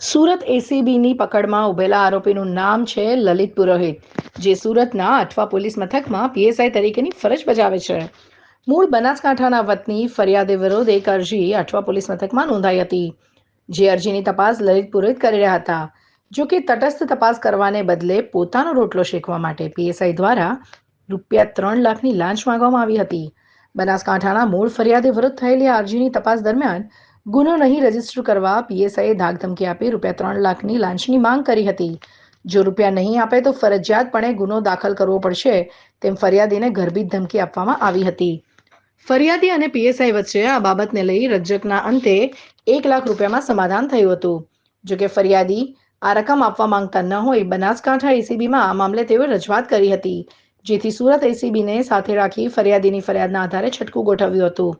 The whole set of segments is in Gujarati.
સુરત એસીબીની પકડમાં ઉભેલા આરોપીનું નામ છે લલિત પુરોહિત, જે સુરતના અઠવા પોલીસ મથકમાં પીએસઆઈ તરીકેની ફરજ બજાવે છે. મૂળ બનાસકાંઠાના વતની ફરિયાદે વિરોધ એક અરજી અઠવા પોલીસ મથકમાં નોંધાઈ હતી, જે અરજીની તપાસ લલિત પુરોહિત કરી રહ્યા હતા. જો કે તટસ્થ તપાસ કરવાને બદલે પોતાનો રોટલો શેકવા માટે પીએસઆઈ દ્વારા રૂપિયા ત્રણ લાખની લાંચ માંગવામાં આવી હતી. બનાસકાંઠાના મૂળ ફરિયાદે વિરુદ્ધ થયેલી અરજીની તપાસ દરમિયાન ગુનો નહીં રજિસ્ટર કરવા પીએસઆઈએ ધાકધમકી આપી, રૂપિયા ત્રણ લાખની લાંચની માંગ કરી હતી. જો રૂપિયા નહીં આપે તો ફરજિયાતપણે ગુનો દાખલ કરવો પડશે, તેમ ફરિયાદીને ગર્ભિત ધમકી આપવામાં આવી હતી. ફરિયાદી અને પીએસઆઈ વચ્ચે આ બાબતને લઈ રજકના અંતે એક લાખ રૂપિયામાં સમાધાન થયું હતું. જો કે ફરિયાદી આ રકમ આપવા માંગતા ન હોય, બનાસકાંઠા એસીબીમાં આ મામલે તેઓએ રજૂઆત કરી હતી, જેથી સુરત એસીબીને સાથે રાખી ફરિયાદીની ફરિયાદના આધારે છટકું ગોઠવ્યું હતું.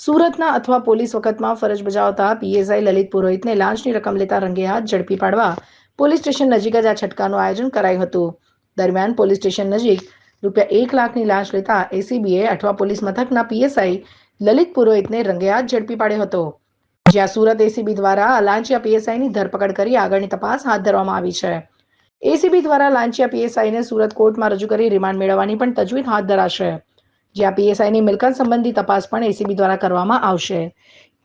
સુરતના અથવા પોલીસ વખતમાં ફરજ બજાવતા પીએસઆઈ લલિત પુરોહિતને લાંચની રકમ લેતા રંગે હાથ ઝડપી પાડવા પોલીસ સ્ટેશન નજીક જ આ છટકાનું આયોજન કરાયું હતું. દરમિયાન પોલીસ સ્ટેશન નજીક રૂપિયા એક લાખની લાંચ લેતા એસીબીએ અઠવા પોલીસ મથકના પીએસઆઈ લલિત પુરોહિતને રંગે હાથ ઝડપી પાડ્યો હતો. જ્યાં સુરત એસીબી દ્વારા લાંચિયા પીએસઆઈની ધરપકડ કરી આગળની તપાસ હાથ ધરવામાં આવી છે. એસીબી દ્વારા લાંચિયા પીએસઆઈને સુરત કોર્ટમાં રજૂ કરી રિમાન્ડ મેળવવાની પણ તજવીજ હાથ ધરાશે. જ્યાં પીએસઆઈની મિલકત સંબંધી તપાસ પણ એસીબી દ્વારા કરવામાં આવશે.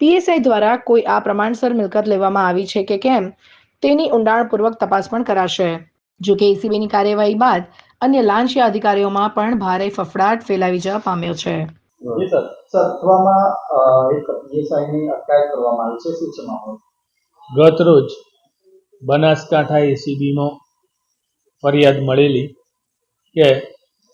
પીએસઆઈ દ્વારા કોઈ આ પ્રમાણસર મિલકત લેવામાં આવી છે કે કેમ? તેની ઊંડાણપૂર્વક તપાસ પણ કરાશે. જો કે એસીબીની કાર્યવાહી બાદ અન્ય લાંચિયા અધિકારીઓમાં પણ ભારે ફફડાટ ફેલાવી જવા પામ્યો છે. જી સર. અથવામાં એક પીએસઆઈની અટકાયત કરવામાં આવી છે. શું ગત રોજ બનાસકાંઠા એસીબીમાં ફરિયાદ મળેલી કે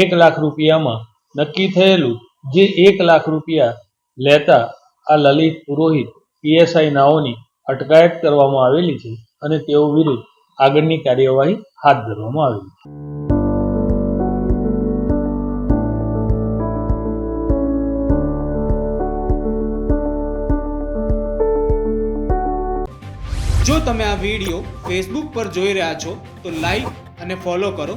એક લાખ રૂપિયામાં નક્કી થયેલું જે એક લાખ રૂપિયા લેતા આ લલિત પુરોહિત પીએસઆઈ નાઓની અટકાયત કરવામાં આવેલી છે અને તેઓ વિરુદ્ધ આગળની કાર્યવાહી હાથ ધરવામાં આવેલી છે. જો તમે આ વીડિયો ફેસબુક પર જોઈ રહ્યા છો, તો લાઈક અને ફોલો કરો.